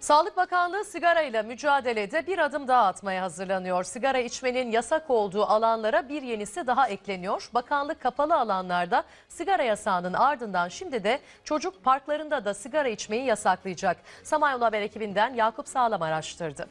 Sağlık Bakanlığı sigarayla mücadelede bir adım daha atmaya hazırlanıyor. Sigara içmenin yasak olduğu alanlara bir yenisi daha ekleniyor. Bakanlık kapalı alanlarda sigara yasağının ardından şimdi de çocuk parklarında da sigara içmeyi yasaklayacak. Samanyolu Haber ekibinden Yakup Sağlam araştırdı.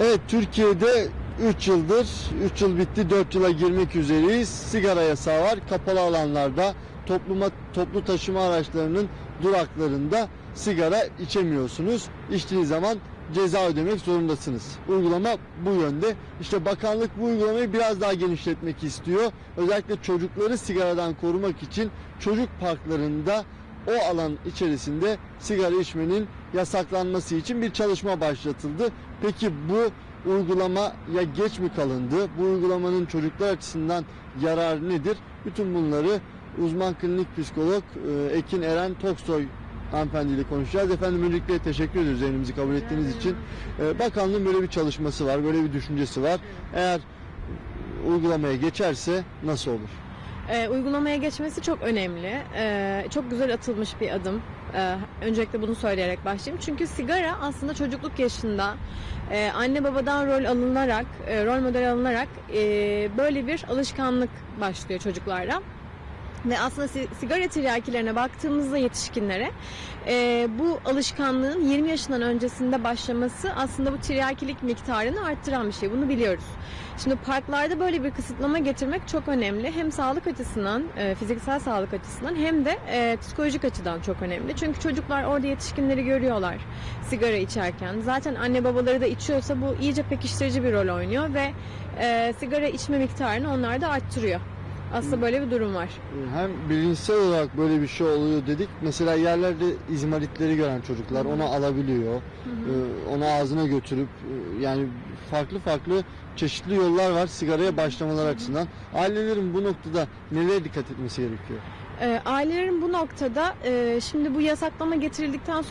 Evet Türkiye'de 3 yıldır, 3 yıl bitti 4 yıla girmek üzereyiz. Sigara yasağı var. Kapalı alanlarda topluma, toplu taşıma araçlarının duraklarında sigara içemiyorsunuz. İçtiğiniz zaman ceza ödemek zorundasınız. Uygulama bu yönde. İşte bakanlık bu uygulamayı biraz daha genişletmek istiyor. Özellikle çocukları sigaradan korumak için çocuk parklarında o alan içerisinde sigara içmenin yasaklanması için bir çalışma başlatıldı. Peki bu uygulamaya geç mi kalındı? Bu uygulamanın çocuklar açısından yararı nedir? Bütün bunları uzman klinik psikolog e, Ekin Eren Toksoy hanımefendiyle konuşacağız. Efendim öncelikle teşekkür ediyoruz elimizi kabul ettiğiniz için. E, Bakanlığın böyle bir çalışması var, böyle bir düşüncesi var. Eğer uygulamaya geçerse nasıl olur? Ee, uygulamaya geçmesi çok önemli. Ee, çok güzel atılmış bir adım. Ee, öncelikle bunu söyleyerek başlayayım. Çünkü sigara aslında çocukluk yaşında e, anne babadan rol alınarak, e, rol model alınarak e, böyle bir alışkanlık başlıyor çocuklarda. Ve aslında si- sigara tiryakilerine baktığımızda yetişkinlere e, bu alışkanlığın 20 yaşından öncesinde başlaması aslında bu tiryakilik miktarını arttıran bir şey. Bunu biliyoruz. Şimdi parklarda böyle bir kısıtlama getirmek çok önemli. Hem sağlık açısından, e, fiziksel sağlık açısından hem de e, psikolojik açıdan çok önemli. Çünkü çocuklar orada yetişkinleri görüyorlar sigara içerken. Zaten anne babaları da içiyorsa bu iyice pekiştirici bir rol oynuyor ve e, sigara içme miktarını onlar da arttırıyor. Aslında böyle bir durum var. Hem bilinçsel olarak böyle bir şey oluyor dedik. Mesela yerlerde izmaritleri gören çocuklar onu alabiliyor. Ee, Onu ağzına götürüp e, yani farklı farklı çeşitli yollar var sigaraya başlamalar açısından. Ailelerin bu noktada nelere dikkat etmesi gerekiyor? E, ailelerin bu noktada e, şimdi bu yasaklama getirildikten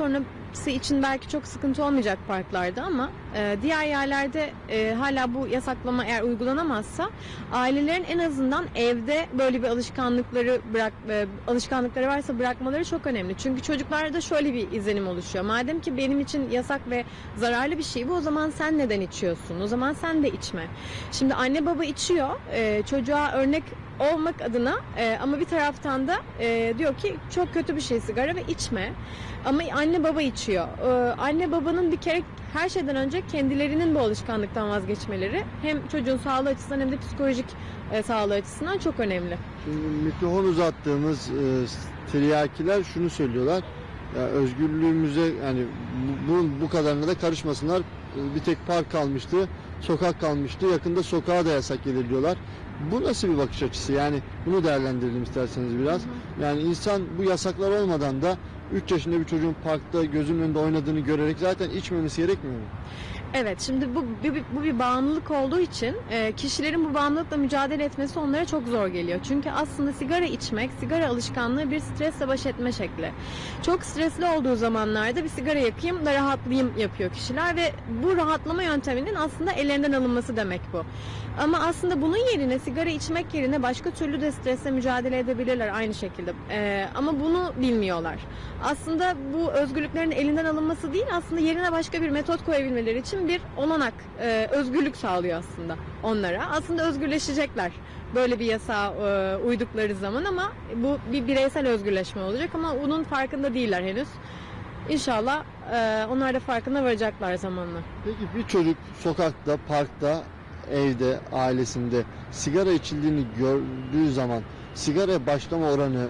sonrası için belki çok sıkıntı olmayacak parklarda ama e, diğer yerlerde e, hala bu yasaklama eğer uygulanamazsa ailelerin en azından evde böyle bir alışkanlıkları bırak e, alışkanlıkları varsa bırakmaları çok önemli. Çünkü çocuklarda şöyle bir izlenim oluşuyor. Madem ki benim için yasak ve zararlı bir şey bu o zaman sen neden içiyorsun? O zaman sen de içme. Şimdi anne baba içiyor. e, çocuğa örnek olmak adına e, ama bir taraftan da e, diyor ki çok kötü bir şey sigara ve içme. Ama anne baba içiyor. E, anne babanın bir kere her şeyden önce kendilerinin bu alışkanlıktan vazgeçmeleri hem çocuğun sağlığı açısından hem de psikolojik e, sağlığı açısından çok önemli. Şimdi mikrofon uzattığımız e, tiryakiler şunu söylüyorlar. Ya özgürlüğümüze yani bu, bu kadarına da karışmasınlar. E, Bir tek park kalmıştı, sokak kalmıştı. Yakında sokağa da yasak gelir diyorlar. Bu nasıl bir bakış açısı? Yani bunu değerlendirelim isterseniz biraz. Yani insan bu yasaklar olmadan da 3 yaşında bir çocuğun parkta gözünün önünde oynadığını görerek zaten içmemesi gerekmiyor mu? Evet şimdi bu, bu, bu bir bağımlılık olduğu için e, kişilerin bu bağımlılıkla mücadele etmesi onlara çok zor geliyor. Çünkü aslında sigara içmek, sigara alışkanlığı bir stresle baş etme şekli. Çok stresli olduğu zamanlarda bir sigara yakayım da rahatlayayım yapıyor kişiler ve bu rahatlama yönteminin aslında ellerinden alınması demek bu. Ama aslında bunun yerine sigara içmek yerine başka türlü de stresle mücadele edebilirler aynı şekilde. E, ama bunu bilmiyorlar. Aslında bu özgürlüklerin elinden alınması değil aslında yerine başka bir metot koyabilmeleri için bir olanak, e, özgürlük sağlıyor aslında onlara. Aslında özgürleşecekler böyle bir yasağa e, uydukları zaman ama bu bir bireysel özgürleşme olacak ama bunun farkında değiller henüz. İnşallah e, onlar da farkına varacaklar zamanla. Peki bir çocuk sokakta, parkta, evde, ailesinde sigara içildiğini gördüğü zaman sigaraya başlama oranı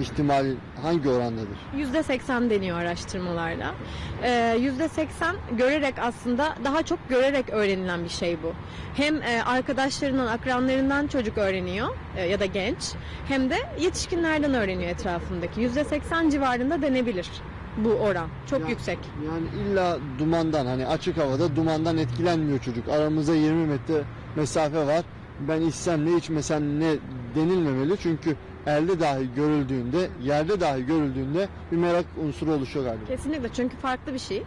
ihtimal hangi orandadır? %80 deniyor araştırmalarda. Ee, %80 görerek aslında daha çok görerek öğrenilen bir şey bu. Hem e, arkadaşlarından, akranlarından çocuk öğreniyor e, ya da genç hem de yetişkinlerden öğreniyor etrafındaki. %80 civarında denebilir bu oran. Çok Ya- yüksek. Yani illa dumandan hani açık havada dumandan etkilenmiyor çocuk. Aramızda 20 metre mesafe var. Ben içsem ne içmesem ne denilmemeli. Çünkü elde dahi görüldüğünde, yerde dahi görüldüğünde bir merak unsuru oluşuyor galiba. Kesinlikle çünkü farklı bir şey.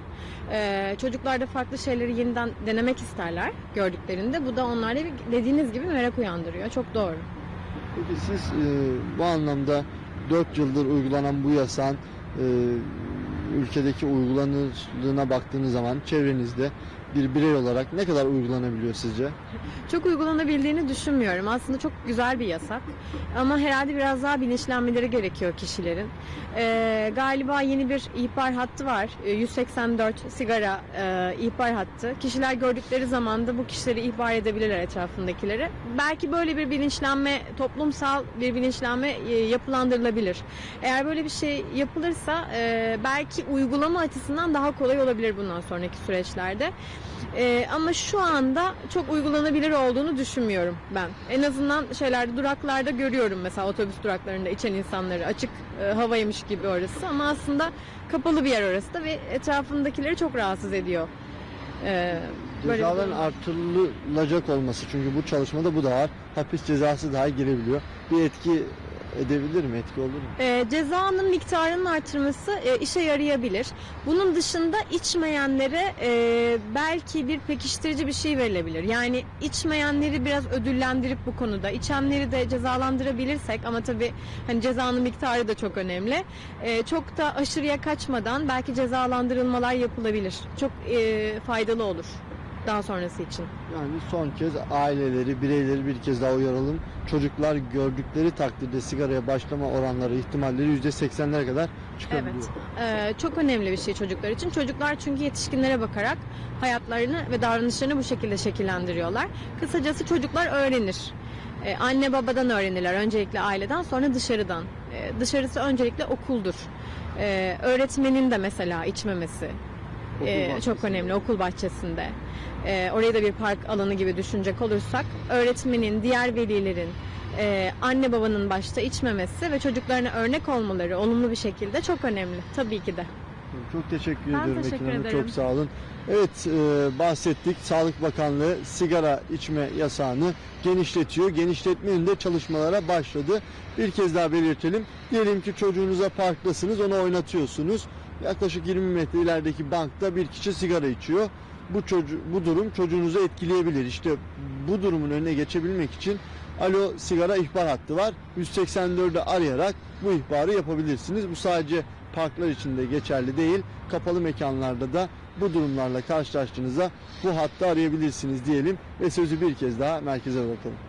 Ee, çocuklar da farklı şeyleri yeniden denemek isterler gördüklerinde. Bu da onlarda dediğiniz gibi merak uyandırıyor. Çok doğru. Peki siz e, bu anlamda 4 yıldır uygulanan bu yasağın e, ülkedeki uygulanırlığına baktığınız zaman çevrenizde bir birey olarak ne kadar uygulanabiliyor sizce? Çok uygulanabildiğini düşünmüyorum. Aslında çok güzel bir yasak. Ama herhalde biraz daha bilinçlenmeleri gerekiyor kişilerin. Ee, galiba yeni bir ihbar hattı var. Ee, 184 sigara e, ihbar hattı. Kişiler gördükleri zaman da bu kişileri ihbar edebilirler etrafındakileri. Belki böyle bir bilinçlenme, toplumsal bir bilinçlenme e, yapılandırılabilir. Eğer böyle bir şey yapılırsa e, belki uygulama açısından daha kolay olabilir bundan sonraki süreçlerde. Ee, ama şu anda çok uygulanabilir olduğunu düşünmüyorum ben. En azından şeylerde duraklarda görüyorum mesela otobüs duraklarında içen insanları açık e, havaymış gibi orası ama aslında kapalı bir yer orası da ve etrafındakileri çok rahatsız ediyor. Bir Cezaların artırılacak olması çünkü bu çalışmada bu da var. Hapis cezası daha girebiliyor. Bir etki edebilir mi? Etki olur mu? E, cezanın miktarının artırması e, işe yarayabilir. Bunun dışında içmeyenlere e, belki bir pekiştirici bir şey verilebilir. Yani içmeyenleri biraz ödüllendirip bu konuda, içenleri de cezalandırabilirsek ama tabii hani cezanın miktarı da çok önemli. E, çok da aşırıya kaçmadan belki cezalandırılmalar yapılabilir. Çok e, faydalı olur daha sonrası için. Yani son kez aileleri, bireyleri bir kez daha uyaralım. Çocuklar gördükleri takdirde sigaraya başlama oranları, ihtimalleri %80'lere kadar çıkabiliyor. Evet. Ee, çok önemli bir şey çocuklar için. Çocuklar çünkü yetişkinlere bakarak hayatlarını ve davranışlarını bu şekilde şekillendiriyorlar. Kısacası çocuklar öğrenir. Ee, anne babadan öğrenirler. Öncelikle aileden sonra dışarıdan. Ee, dışarısı öncelikle okuldur. Ee, öğretmenin de mesela içmemesi Okul bahçesinde. çok önemli okul bahçesinde. Ee, orayı da bir park alanı gibi düşünecek olursak öğretmenin, diğer velilerin, e, anne babanın başta içmemesi ve çocuklarına örnek olmaları olumlu bir şekilde çok önemli tabii ki de. Çok teşekkür Ben ediyorum teşekkür Ekin Hanım. ederim. Çok sağ olun. Evet e, bahsettik. Sağlık Bakanlığı sigara içme yasağını genişletiyor. Genişletmenin de çalışmalara başladı. Bir kez daha belirtelim. Diyelim ki çocuğunuza parktasınız, onu oynatıyorsunuz. Yaklaşık 20 metre ilerideki bankta bir kişi sigara içiyor. Bu çocuğu, bu durum çocuğunuzu etkileyebilir. İşte bu durumun önüne geçebilmek için Alo sigara ihbar hattı var. 184'ü arayarak bu ihbarı yapabilirsiniz. Bu sadece parklar için de geçerli değil. Kapalı mekanlarda da bu durumlarla karşılaştığınızda bu hattı arayabilirsiniz diyelim ve sözü bir kez daha merkeze bırakalım.